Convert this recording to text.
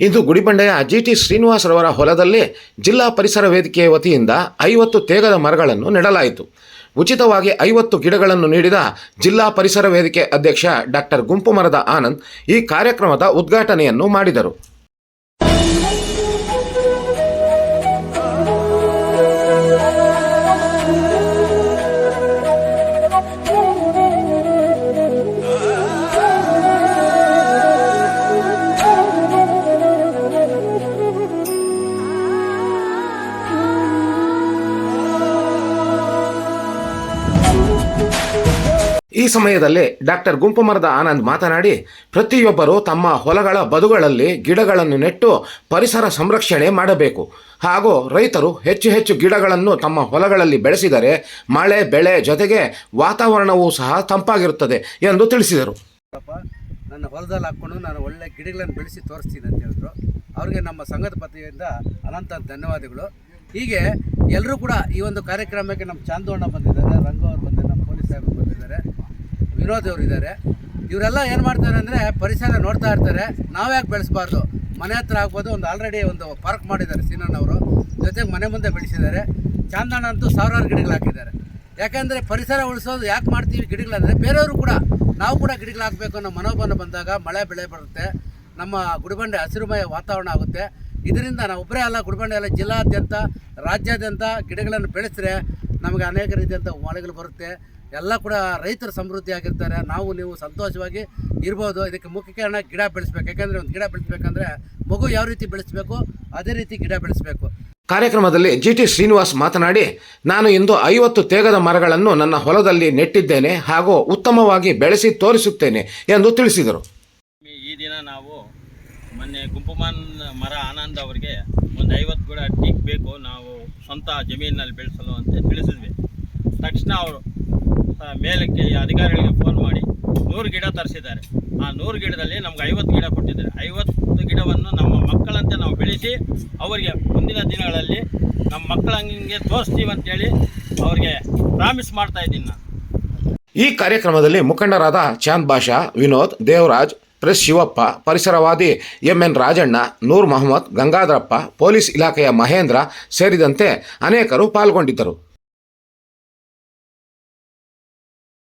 ಇಂದು ಗುಡಿಬಂಡೆಯ G T Srinivas ರವರ ಹೊಲದಲ್ಲಿ ಜಿಲ್ಲಾ ಪರಿಸರ ವೇದಿಕೆಯ ವತಿಯಿಂದ ಐವತ್ತು ತೇಗದ ಮರಗಳನ್ನು ನೆಡಲಾಯಿತು. ಉಚಿತವಾಗಿ ಐವತ್ತು ಗಿಡಗಳನ್ನು ನೀಡಿದ ಜಿಲ್ಲಾ ಪರಿಸರ ವೇದಿಕೆ ಅಧ್ಯಕ್ಷ ಡಾಕ್ಟರ್ ಗುಂಪು ಮರದ ಆನಂದ್ ಈ ಕಾರ್ಯಕ್ರಮದ ಉದ್ಘಾಟನೆಯನ್ನು ಮಾಡಿದರು. ಈ ಸಮಯದಲ್ಲಿ ಡಾಕ್ಟರ್ ಗುಂಪು ಮರದ ಆನಂದ್ ಮಾತನಾಡಿ, ಪ್ರತಿಯೊಬ್ಬರು ತಮ್ಮ ಹೊಲಗಳ ಬದುಗಳಲ್ಲಿ ಗಿಡಗಳನ್ನು ನೆಟ್ಟು ಪರಿಸರ ಸಂರಕ್ಷಣೆ ಮಾಡಬೇಕು. ಹಾಗೂ ರೈತರು ಹೆಚ್ಚು ಹೆಚ್ಚು ಗಿಡಗಳನ್ನು ತಮ್ಮ ಹೊಲಗಳಲ್ಲಿ ಬೆಳೆಸಿದರೆ ಮಳೆ, ಬೆಳೆ ಜೊತೆಗೆ ವಾತಾವರಣವೂ ಸಹ ತಂಪಾಗಿರುತ್ತದೆ ಎಂದು ತಿಳಿಸಿದರು. ನನ್ನ ಹೊಲದಲ್ಲಿ ಹಾಕ್ಕೊಂಡು ನಾನು ಒಳ್ಳೆ ಗಿಡಗಳನ್ನು ಬೆಳೆಸಿ ತೋರಿಸ್ತೀನಿ ಅಂತ ಹೇಳಿದ್ರು. ಅವ್ರಿಗೆ ನಮ್ಮ ಸಂಘದ ಪತಿಯಿಂದ ಅನಂತ ಧನ್ಯವಾದಗಳು. ಹೀಗೆ ಎಲ್ಲರೂ ಕೂಡ ಈ ಒಂದು ಕಾರ್ಯಕ್ರಮಕ್ಕೆ ನಮ್ಮ ಚಾಂದೋಣ ಬಂದಿದ್ದಾರೆ ರಂಗೋ ಅವರು ಬಂದಿದ್ದಾರೆ, ನಮ್ಮ ಪೊಲೀಸ್ ಸಾಹೇಬರು ಬಂದಿದ್ದಾರೆ. ವಿನೋದ್ ಅವರು ಇದ್ದಾರೆ ಇವರೆಲ್ಲ ಏನು ಮಾಡ್ತಾರೆ ಅಂದರೆ ಪರಿಸರ ನೋಡ್ತಾ ಇರ್ತಾರೆ. ನಾವು ಯಾಕೆ ಬೆಳೆಸಬಾರ್ದು? ಮನೆ ಹತ್ರ ಆಗ್ಬೋದು, ಒಂದು ಆಲ್ರೆಡಿ ಒಂದು ಪಾರ್ಕ್ ಮಾಡಿದ್ದಾರೆ ಸೀನಣ್ಣವರು ಜೊತೆಗೆ ಮನೆ ಮುಂದೆ ಬೆಳೆಸಿದ್ದಾರೆ. ಚಾಂದಣ್ಣ ಅಂತೂ ಸಾವಿರಾರು ಗಿಡಗಳು ಹಾಕಿದ್ದಾರೆ. ಯಾಕೆಂದರೆ ಪರಿಸರ ಉಳಿಸೋದು ಯಾಕೆ ಮಾಡ್ತೀವಿ ಗಿಡಗಳಂದರೆ ಬೇರೆಯವರು ಕೂಡ, ನಾವು ಕೂಡ ಗಿಡಗಳು ಹಾಕಬೇಕು ಅನ್ನೋ ಮನೋಭಾವನೆ ಬಂದಾಗ ಮಳೆ ಬೆಳೆ ಬರುತ್ತೆ. ನಮ್ಮ ಗುಡಿಬಂಡೆ ಹಸಿರುಮಯ ವಾತಾವರಣ ಆಗುತ್ತೆ. ಇದರಿಂದ ನಾವು ಒಬ್ಬರೇ ಅಲ್ಲ, ಗುಡಿಬಂಡೆ ಅಲ್ಲ, ಜಿಲ್ಲಾದ್ಯಂತ, ರಾಜ್ಯಾದ್ಯಂತ ಗಿಡಗಳನ್ನು ಬೆಳೆಸಿದ್ರೆ ನಮಗೆ ಅನೇಕ ರೀತಿಯಂಥ ಮಳೆಗಳು ಬರುತ್ತೆ. ಎಲ್ಲ ಕೂಡ ರೈತರು ಸಮೃದ್ಧಿ ಆಗಿರ್ತಾರೆ. ನಾವು ನೀವು ಸಂತೋಷವಾಗಿ ಇರ್ಬೋದು. ಇದಕ್ಕೆ ಮುಖ್ಯ ಕಾರಣ ಗಿಡ ಬೆಳೆಸ್ಬೇಕು. ಯಾಕಂದರೆ ಒಂದು ಗಿಡ ಬೆಳೆಸ್ಬೇಕಂದ್ರೆ ಮಗು ಯಾವ ರೀತಿ ಬೆಳೆಸಬೇಕು? ಅದೇ ರೀತಿ ಗಿಡ ಬೆಳೆಸಬೇಕು. ಕಾರ್ಯಕ್ರಮದಲ್ಲಿ ಜಿ ಟಿ ಶ್ರೀನಿವಾಸ್ ಮಾತನಾಡಿ ನಾನು ಇಂದು ಐವತ್ತು ತೇಗದ ಮರಗಳನ್ನು ನನ್ನ ಹೊಲದಲ್ಲಿ ನೆಟ್ಟಿದ್ದೇನೆ ಹಾಗೂ ಉತ್ತಮವಾಗಿ ಬೆಳೆಸಿ ತೋರಿಸುತ್ತೇನೆ ಎಂದು ತಿಳಿಸಿದರು. ಈ ದಿನ ನಾವು ಮೊನ್ನೆ ಗುಂಪುಮಾನ್ ಮರ ಆನಂದ್ ಅವರಿಗೆ ಒಂದು ಐವತ್ತು ಗಿಡ ಟೀಕ್ ಬೇಕು. ನಾವು ಸ್ವಂತ ಜಮೀನಿನಲ್ಲಿ ಬೆಳೆಸಲು ಅಂತ ತಿಳಿಸಿದ್ವಿ. ತಕ್ಷಣ ಅವರು ಮೇಲಕ್ಕೆ ಅಧಿಕಾರಿಗಳಿಗೆ ಫೋನ್ ಮಾಡಿ ನೂರು ಗಿಡ ತರಿಸಿದ್ದಾರೆ. ಆ ನೂರು ಗಿಡದಲ್ಲಿ ನಮ್ಗೆ ಐವತ್ತು ಗಿಡ ಕೊಟ್ಟಿದ್ದಾರೆ. ಐವತ್ತು ಗಿಡವನ್ನು ನಮ್ಮ ಮಕ್ಕಳಂತೆ ನಾವು ಬೆಳೆಸಿ ಅವರಿಗೆ ಮುಂದಿನ ದಿನಗಳಲ್ಲಿ ನಮ್ಮ ಮಕ್ಕಳಂಗೆ ತೋರಿಸ್ತೀವಿ ಅಂತೇಳಿ ಅವ್ರಿಗೆ ಪ್ರಾಮಿಸ್ ಮಾಡ್ತಾ ಇದ್ದೀನಿ ಈ ಕಾರ್ಯಕ್ರಮದಲ್ಲಿ ಮುಖಂಡರಾದ ಚಾಂದ್ ಬಾಷಾ, ವಿನೋದ್, ದೇವರಾಜ್, ಪ್ರೆಸ್ ಶಿವಪ್ಪ, ಪರಿಸರವಾದಿ ಎಂಎನ್ ರಾಜಣ್ಣ, ನೂರ್ ಮೊಹಮ್ಮದ್, ಗಂಗಾಧರಪ್ಪ, ಪೊಲೀಸ್ ಇಲಾಖೆಯ ಮಹೇಂದ್ರ ಸೇರಿದಂತೆ ಅನೇಕರು ಪಾಲ್ಗೊಂಡಿದ್ದರು.